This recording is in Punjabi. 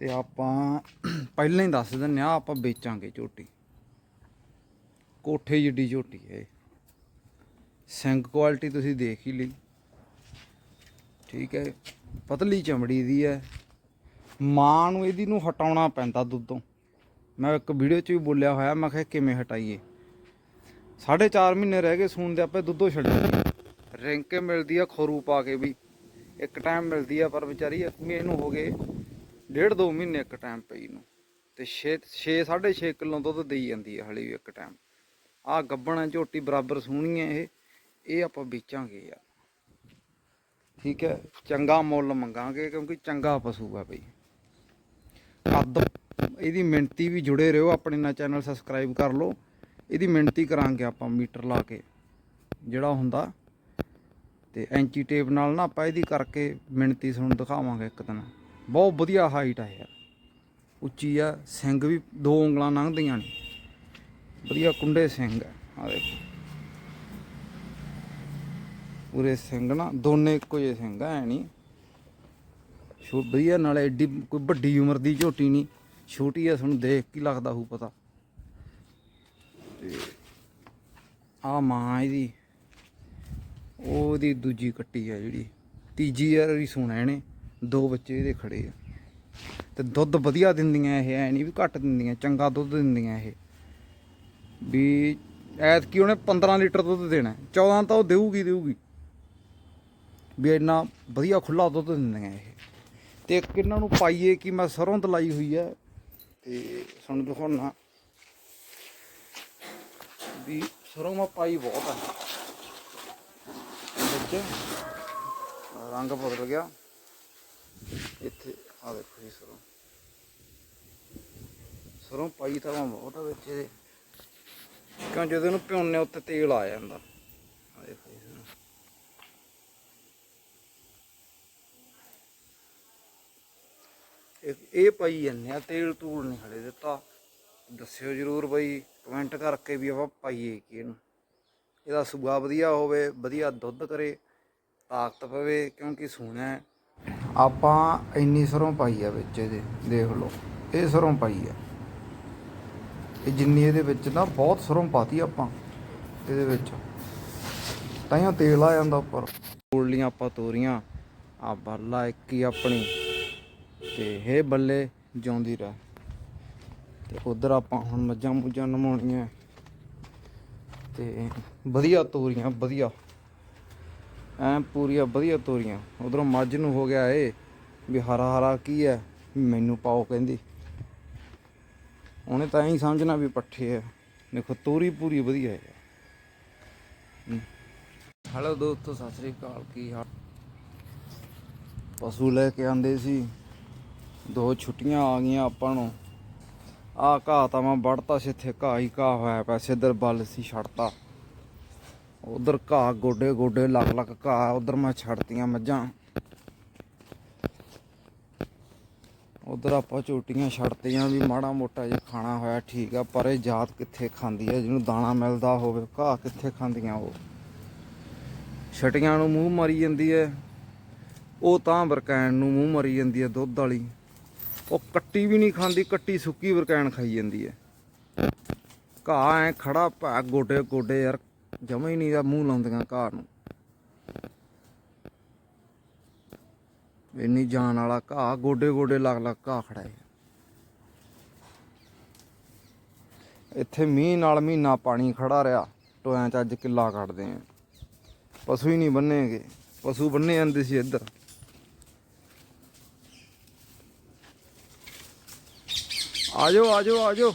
ਤੇ ਆਪਾਂ ਪਹਿਲਾਂ ਹੀ ਦੱਸ ਦਿੰਨੇ ਆ ਆਪਾਂ ਵੇਚਾਂਗੇ ਝੋਟੀ। ਕੋਠੇ ਜਿੱਡੀ ਝੋਟੀ ਹੈ ਸਿੰਗ ਕੁਆਲਿਟੀ ਤੁਸੀਂ ਦੇਖ ਹੀ ਲਈ। ਠੀਕ ਹੈ, ਪਤਲੀ ਚਮੜੀ ਦੀ ਹੈ। ਮਾਂ ਨੂੰ ਇਹਦੀ ਨੂੰ ਹਟਾਉਣਾ ਪੈਂਦਾ ਦੁੱਧੋਂ। ਮੈਂ ਇੱਕ ਵੀਡੀਓ 'ਚ ਵੀ ਬੋਲਿਆ ਹੋਇਆ, ਮੈਂ ਕਿਹਾ ਕਿਵੇਂ ਹਟਾਈਏ? ਸਾਢੇ ਚਾਰ ਮਹੀਨੇ ਰਹਿ ਗਏ, ਸੂਣ ਦੇ ਆਪੇ ਦੁੱਧੋਂ ਛੱਡਣੀ ਰਿੰਗ ਮਿਲਦੀ ਆ, ਖੋਰੂ ਪਾ ਕੇ ਵੀ। ਇੱਕ ਟਾਈਮ ਮਿਲਦੀ ਆ, ਪਰ ਵਿਚਾਰੀ ਇਹਨੂੰ ਹੋ ਗਏ ਡੇਢ ਦੋ ਮਹੀਨੇ ਇੱਕ ਟਾਈਮ ਪਈ ਨੂੰ। ਤੇ 6 6 6.5 ਕਿਲੋ ਦੁੱਧ ਦੇਈ ਜਾਂਦੀ ਹੈ ਹਲੇ ਵੀ ਇੱਕ ਟਾਈਮ ਆ ਗੱਬਣ ਝੋਟੀ ਬਰਾਬਰ ਸੋਹਣੀ ਹੈ ਇਹ ਇਹ ਆਪਾਂ ਵੇਚਾਂਗੇ ਯਾਰ। ਠੀਕ ਹੈ, ਚੰਗਾ ਮੁੱਲ ਮੰਗਾਂਗੇ ਕਿਉਂਕਿ ਚੰਗਾ ਪਸ਼ੂ ਹੈ ਬਈ। ਕੱਦ ਇਹਦੀ ਮਿਣਤੀ ਵੀ ਜੁੜੇ ਰਹੋ, ਆਪਣੇ ਨਾਲ ਚੈਨਲ ਸਬਸਕ੍ਰਾਈਬ ਕਰ ਲਓ। ਇਹਦੀ ਮਿਣਤੀ ਕਰਾਂਗੇ ਆਪਾਂ ਮੀਟਰ ਲਾ ਕੇ, ਜਿਹੜਾ ਹੁੰਦਾ। ਤੇ ਐਂਚੀ ਟੇਪ ਨਾਲ ਨਾ ਆਪਾਂ ਇਹਦੀ ਕਰਕੇ ਮਿਣਤੀ ਤੁਹਾਨੂੰ ਦਿਖਾਵਾਂਗੇ ਇੱਕ ਦਿਨ। ਬਹੁਤ ਵਧੀਆ ਹਾਈਟ ਆ ਯਾਰ ਉੱਚੀ ਆ, ਸਿੰਘ ਵੀ ਦੋ ਉਂਗਲਾਂ ਲੰਘਦੀਆਂ ਨੇ। ਵਧੀਆ ਕੁੰਡੇ ਸਿੰਘ ਆ ਆ ਦੇਖੋ। ਪੂਰੇ ਸਿੰਘ ਨਾ, ਦੋਨੇ ਇੱਕੋ ਜਿਹੇ ਸਿੰਘ ਐ ਨਹੀਂ। ਛੋ ਵਧੀਆ, ਨਾਲੇ ਐਡੀ ਕੋਈ ਵੱਡੀ ਉਮਰ ਦੀ ਝੋਟੀ ਨਹੀਂ। ਛੋਟੀ ਆ, ਤੁਹਾਨੂੰ ਦੇਖ ਕੀ ਲੱਗਦਾ ਹੋਊ ਪਤਾ। ਆ ਮਾਂ ਇਹਦੀ, ਉਹਦੀ ਦੂਜੀ ਕੱਟੀ ਆ ਜਿਹੜੀ। ਤੀਜੀ ਯਾਰ ਵੀ ਸੁਣਾ ਇਹਨੇ ਦੋ ਬੱਚੇ ਇਹਦੇ ਖੜੇ ਆ। ਤੇ ਦੁੱਧ ਵਧੀਆ ਦਿੰਦੀਆਂ ਇਹ, ਐ ਨਹੀਂ ਵੀ ਘੱਟ ਦਿੰਦੀਆਂ, ਚੰਗਾ ਦੁੱਧ ਦਿੰਦੀਆਂ ਇਹ। ਵੀ ਐਤਕੀ ਉਹਨੇ 15 ਲੀਟਰ ਦੁੱਧ ਦੇਣਾ ਹੈ। 14 ਤਾਂ ਉਹ ਦੇਊਗੀ ਦੇਊਗੀ। ਵੀ ਇੰਨਾ ਵਧੀਆ ਖੁੱਲਾ ਦੁੱਧ ਦਿੰਦੀਆਂ ਇਹ। ਤੇ ਇੱਕ ਇਹਨਾਂ ਨੂੰ ਪਾਈਏ ਕਿ ਮੈਂ ਸਰੋਂ ਤਲਾਈ ਹੋਈ ਹੈ ਤੇ ਸੁਣ ਦਿਖਾਉਣਾ ਵੀ ਸਰੋਂ ਮੈਂ ਪਾਈ ਬਹੁਤ ਹੈ ਵਿੱਚ ਰੰਗ ਬਦਲ ਗਿਆ। ਇੱਥੇ ਆ ਦੇਖੋ ਜੀ ਸਰੋਂ। ਸਰੋਂ ਪਾਈ ਤਾਂ ਬਹੁਤ ਆ ਵਿੱਚ ਇਹਦੇ। ਕਿਉਂ ਜਦੋਂ ਇਹਨੂੰ ਭਿਉਣੇ ਉੱਤੇ ਤੇਲ ਆ ਜਾਂਦਾ। ਆ ਦੇਖੋ ਜੀ ਸਰੋਂ। ਇਹ ਪਾਈ ਜਾਂਦੇ ਆ, ਤੇਲ ਤੂਲ ਨਹੀਂ ਹਲੇ ਦਿੱਤਾ। ਦੱਸਿਓ ਜਰੂਰ ਬਈ ਕਮੈਂਟ ਕਰਕੇ ਵੀ ਆਪਾਂ ਪਾਈਏ ਕੀ ਇਹਨੂੰ। ਇਹਦਾ ਸੁਭਾਅ ਵਧੀਆ ਹੋਵੇ, ਵਧੀਆ ਦੁੱਧ ਕਰੇ, ਤਾਕਤ ਪਵੇ, ਕਿਉਂਕਿ ਸੂਣਾ ਹੈ। ਆਪਾਂ ਇੰਨੀ ਸਰੋਂ ਪਾਈ ਆ ਵਿੱਚ ਇਹਦੇ, ਦੇਖ ਲਓ, ਇਹ ਸਰੋਂ ਪਾਈ ਆ। ਇਹ ਜਿੰਨੀ ਇਹਦੇ ਵਿੱਚ ਨਾ ਬਹੁਤ ਸਰੋਂ ਪਾਤੀ ਆਪਾਂ, ਇਹਦੇ ਵਿੱਚ। ਤਾਈਆਂ ਤੇਲ ਆ ਜਾਂਦਾ ਉੱਪਰ। ਤੋੜ ਆਪਾਂ ਤੋਰੀਆਂ ਆ ਬੱਲਾ ਇੱਕ ਹੀ ਆਪਣੀ। ਤੇ ਇਹ ਬੱਲੇ ਜਿਉਂਦੀ ਰਹਿ। ਤੇ ਉਧਰ ਆਪਾਂ ਹੁਣ ਮੱਝਾਂ ਮੁੱਝਾਂ ਨਮਾਉਣੀਆਂ। ਤੇ ਵਧੀਆ ਤੋਰੀਆਂ, ਵਧੀਆ। ਐ ਪੂਰੀਆਂ ਵਧੀਆ ਤੋਰੀਆਂ। ਉਧਰੋਂ ਮੱਝ ਨੂੰ ਹੋ ਗਿਆ ਏ ਵੀ ਹਰਾ ਹਰਾ ਕੀ ਹੈ ਮੈਨੂੰ ਪਾਓ ਕਹਿੰਦੀ। ਉਹਨੇ ਤਾਂ ਐਂ ਸਮਝਣਾ ਵੀ ਪੱਠੇ ਆ ਦੇਖੋ ਤੋਰੀ ਪੂਰੀ ਵਧੀਆ ਹੈ। ਹੈਲੋ ਦੋਸਤੋ ਸਤਿ ਸ੍ਰੀ ਅਕਾਲ ਕੀ ਹਾਲ? ਪਸ਼ੂ ਲੈ ਕੇ ਆਂਦੇ ਸੀ। ਦੋ ਛੁੱਟੀਆਂ ਆ ਗਈਆਂ ਆਪਾਂ ਨੂੰ। ਆਹ ਘਾਹ ਤਾਂ ਮੈਂ ਵੜਤਾ ਸੀ ਇੱਥੇ ਘਾਹ ਹੀ ਘਾਹ ਹੋਇਆ ਪਿਆ ਸੀ ਇੱਧਰ ਬੱਲ ਸੀ ਛੱਡਤਾ। ਉਧਰ ਘਾਹ, ਗੋਡੇ ਗੋਡੇ ਲੱਗ ਲੱਗ ਘਾਹ, ਉਧਰ ਮੈਂ ਛੱਡਤੀਆਂ ਮੱਝਾਂ। ਉਧਰ ਆਪਾਂ ਝੋਟੀਆਂ ਛੱਡਤੀਆਂ ਵੀ ਮਾੜਾ ਮੋਟਾ ਜਿਹਾ ਖਾਣਾ ਹੋਇਆ ਠੀਕ ਆ, ਪਰ ਇਹ ਜਾਤ ਕਿੱਥੇ ਖਾਂਦੀ ਹੈ ਜਿਹਨੂੰ ਦਾਣਾ ਮਿਲਦਾ ਹੋਵੇ, ਘਾਹ ਕਿੱਥੇ ਖਾਂਦੀਆਂ ਉਹ। ਛਟੀਆਂ ਨੂੰ ਮੂੰਹ ਮਾਰੀ ਜਾਂਦੀ ਹੈ ਉਹ ਤਾਂ ਵਰਕੈਨ ਨੂੰ ਮੂੰਹ ਮਾਰੀ ਜਾਂਦੀ ਹੈ ਦੁੱਧ ਵਾਲੀ। ਉਹ ਕੱਟੀ ਵੀ ਨਹੀਂ ਖਾਂਦੀ, ਕੱਟੀ ਸੁੱਕੀ ਬਰਕੈਨ ਖਾਈ ਜਾਂਦੀ ਹੈ ਘਾਹ ਐ ਖੜਾ ਭਾ, ਗੋਡੇ ਗੋਡੇ ਯਾਰ ਜਮਾ ਹੀ ਨਹੀਂ ਦਾ ਮੂੰਹ ਲਾਉਂਦੀਆਂ ਘਾਹ ਨੂੰ। ਇੰਨੀ ਜਾਨ ਵਾਲਾ ਘਾਹ ਗੋਡੇ ਗੋਡੇ ਲੱਗ ਲੱਗ ਘਾਹ ਖੜਾ ਹੈ। ਇੱਥੇ ਮੀਂਹ ਨਾਲ ਮਹੀਨਾ ਪਾਣੀ ਖੜਾ ਰਿਹਾ, ਟੋਇਆਂ ਚ ਅੱਜ ਕਿੱਲਾ ਕੱਢਦੇ ਆ। ਪਸ਼ੂ ਹੀ ਨਹੀਂ ਬੰਨੇਗੇ ਪਸ਼ੂ ਬੰਨੇ ਜਾਂਦੇ ਸੀ ਇੱਧਰ। ਆਜੋ ਆਜੋ ਆਜੋ